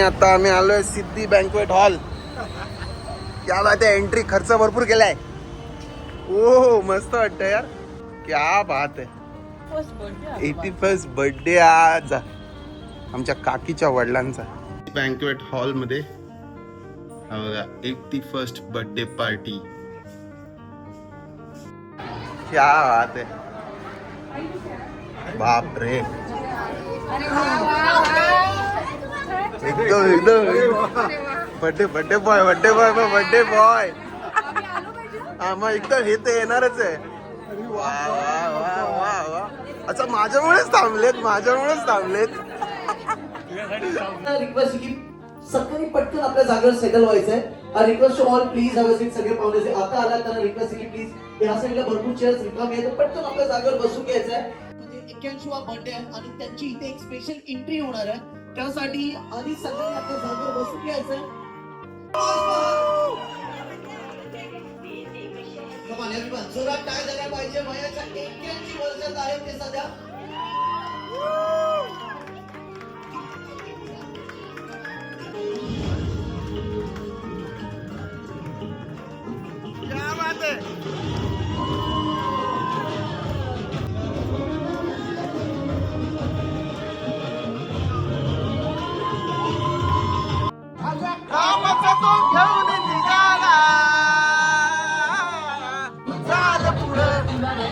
आता आम्ही आलोय सिद्धी बँकवेट हॉल याला त्या एंट्री खर्च भरपूर केलाय. ओ मस्त वाटतं यार. क्या बात आहे. एटी फर्स्ट बर्थडे आज. आमच्या काकीच्या वडिलांचा. बँकवेट हॉलमध्ये हा एटी फर्स्ट बर्थडे पार्टी. क्या बात आहे. बाप रे एकदम एकदम birthday birthday boy birthday boy birthday boy हा मग एकदम हे तर येणारच आहे. वा वा वा वा वा. अच्छा माझ्यामुळेच थांबलेत माझ्यामुळेच थांबलेत. रिक्वेस्ट की सकाळी पटकन आपल्या जागेवर सेटल व्हायचंय. Request to all please have seat सगळे पाहुणे आता आला त्यांना रिक्वेस्ट की प्लीज या साईडला भरपूर चेअर्स रिकामी आहेत तर पटकन आपल्या जागेवर बसून घ्यायचंय. एक्क्याऐंशीवा बर्थडे आहे आणि त्यांची इथे एक स्पेशल एंट्री होणार आहे. त्यासाठी आधी सगळ्यांनी आपल्या जागेवर बसून घ्यायचं. जोरात काय झाल्या पाहिजे. वयाच्या एक्क्याऐंशी वर्षात आहेत ते सध्या.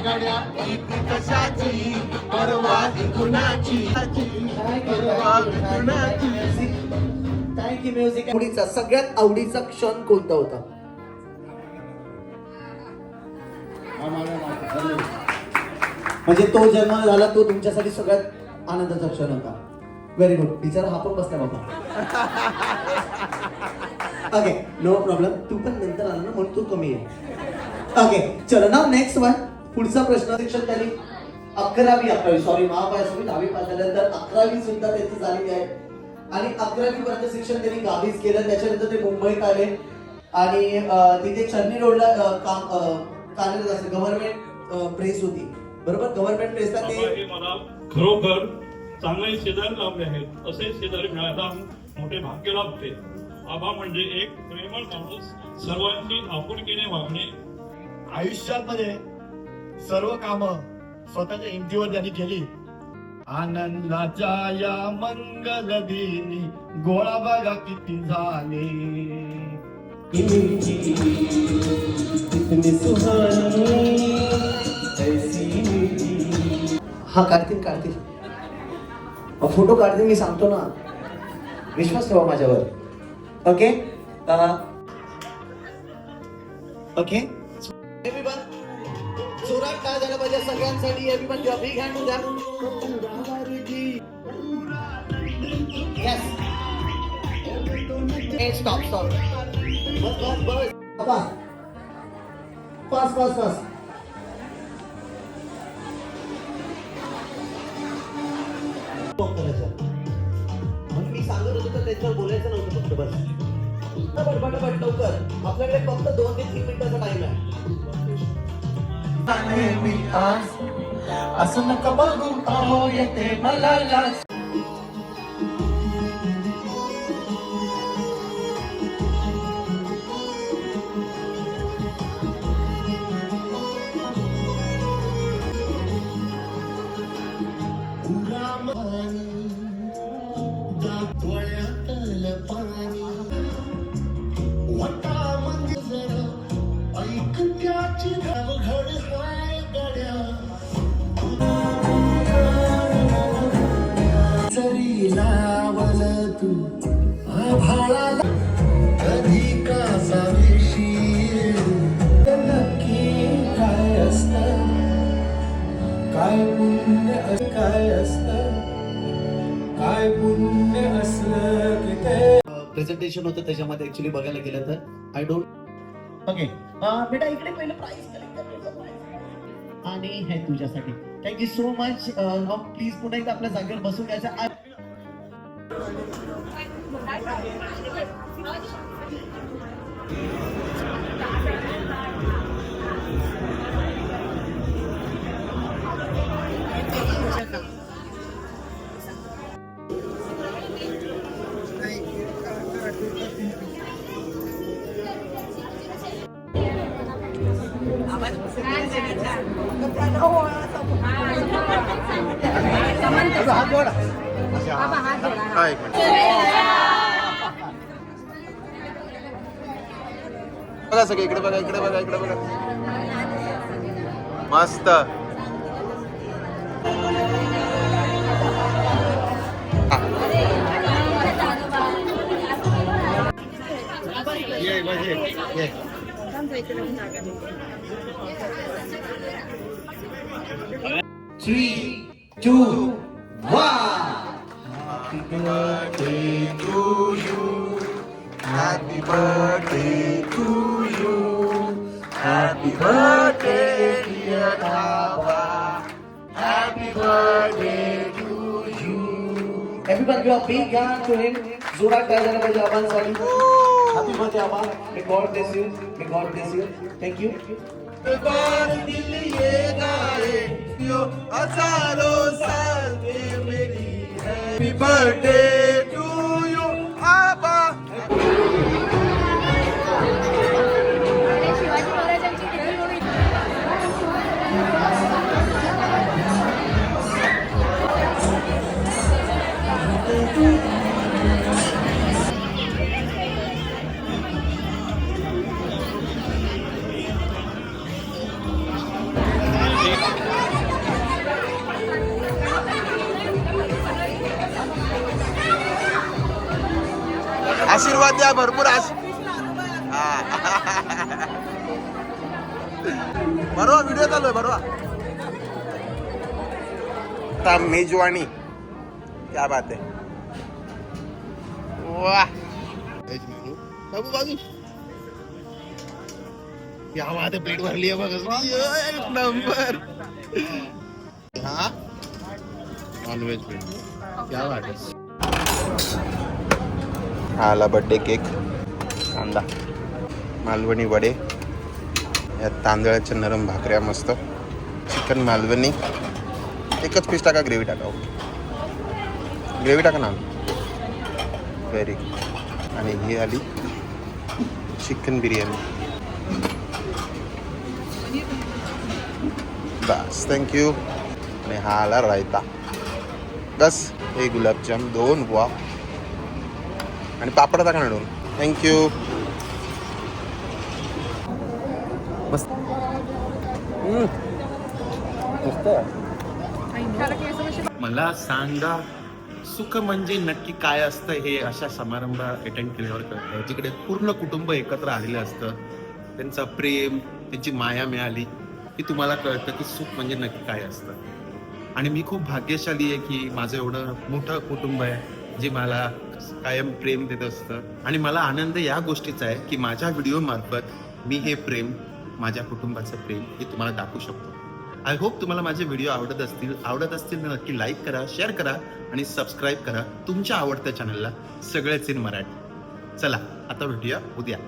गड्या कशाची? कुणाची? म्युझिक आवडीचा सगळ्यात आवडीचा क्षण कोणता होता? म्हणजे तो जन्म झाला तो तुमच्यासाठी सगळ्यात आनंदाचा क्षण होता. व्हेरी गुड टीचर हा पण बसला बाबा. ओके नो प्रॉब्लेम तू पण नंतर आला ना म्हणून तू कमी आहे. ओके चलो ना नेक्स्ट वन पुढचा प्रश्न शिक्षण त्यांनी अकरावी अकरावी सॉरी महापायसवी दहावी पास झाल्यानंतर अकरावी सुद्धा त्यांची झालेली आहे. आणि अकरावी पर्यंत शिक्षण त्यांनी गावीच केलं. त्याच्यानंतर ते मुंबईत आले. आणि तिथे चर्नी रोडला काम कार्यरत असेल गव्हर्नमेंट प्रेस होती. बरोबर? गव्हर्नमेंट प्रेसला ते खरोखर चांगले शेजारी लाभले आहेत. असे शेजारी मिळायला मोठे भाग्य लाभते आबा म्हणजे एक प्रेमळ माणूस. सर्वांची आपुलकीने वागणे. आयुष्यामध्ये सर्व काम स्वतःच्या हिमतीवर त्यांनी केली. आनंदाच्या या मंगल दिनी गोळा बघा किती झाले. हा काढतील काढतील फोटो काढतील मी सांगतो ना. विश्वास ठेवा माझ्यावर. ओके ओके जोरात काय झालं पाहिजे सगळ्यांसाठी? Everyone your big hand to yes stop stop बस बस बस. Pass pass pass. करायचं. म्हणून मी सांगत होतो तर त्यांच्यावर बोलायचं नव्हतं फक्त बस. पटपट पटपट लवकर. आपल्याकडे फक्त दोन ते तीन मिनिटाचा टाइम आहे. pandemic ah Asa nakabagong tao, yate eh, malalas What the? पुण्य अस- काय असत? काय पुण्य असलं की ते? प्रेझेंटेशन होतं त्याच्यामध्ये ऍक्च्युली बघायला गेलं तर. आय डोंट ओके बेटा इकडे पहिलं प्राइस आणि हे तुझ्यासाठी. थँक्यू सो मच प्लीज पुन्हा एकदा आपल्या जागेवर बसून घ्यायचं आ- हा एक मिनिट बघा सगळे इकडे बघा इकडे बघा इकडे बघा मस्त Three, two, one. Happy birthday to you. Happy birthday to you. Happy birthday, dear Baba. Happy birthday to you. Everybody give a big hand to him. जोरात काय झालं पाहिजे आबांसाठी happy birthday Aba may god bless you may god bless you thank you बार दिल ये गाए यो हजारों साल में मेरी हैप्पी बर्थडे टू यू आबा शिवाजी महाराजांची आशीर्वाद द्या भरपूर आश. बरोबर व्हिडिओ चालू आहे बरोबर आता मेजवानी. क्या बात है वाह. बाबू क्या बात है प्लेट भरली बघ नंबर. हा? नॉनव्हेज प्लेट क्या बात हा आला बड्डे केक कांदा मालवणी वडे यात तांदळाच्या नरम भाकऱ्या मस्त चिकन मालवणी एकच पीस टाका ग्रेव्ही टाका ओके ग्रेव्ही टाका ना. व्हेरी आणि ही आली चिकन बिर्याणी बस थँक्यू आणि हा आला रायता. बस हे गुलाबजाम दोन वा आणि पापड टाका ना थँक्यू मस्त. मला सांगा सुख म्हणजे नक्की काय असतं हे अशा समारंभ अटेंड केल्यावर कळतं. जिकडे पूर्ण कुटुंब एकत्र आलेलं असतं त्यांचं प्रेम त्यांची माया मिळाली की तुम्हाला कळतं की सुख म्हणजे नक्की काय असतं. आणि मी खूप भाग्यशाली आहे की माझं एवढं मोठं कुटुंब आहे जे मला कायम प्रेम देत असतं. आणि मला आनंद या गोष्टीचा आहे की माझ्या व्हिडिओ मार्फत मी हे प्रेम माझ्या कुटुंबाचं प्रेम हे तुम्हाला दाखवू शकतो. आय होप तुम्हाला माझे व्हिडिओ आवडत असतील. आवडत असतील तर नक्की लाईक करा शेअर करा आणि सबस्क्राईब करा. तुमच्या आवडत्या चॅनलला सगळेच इन मराठी. चला आता भेटूया उद्या.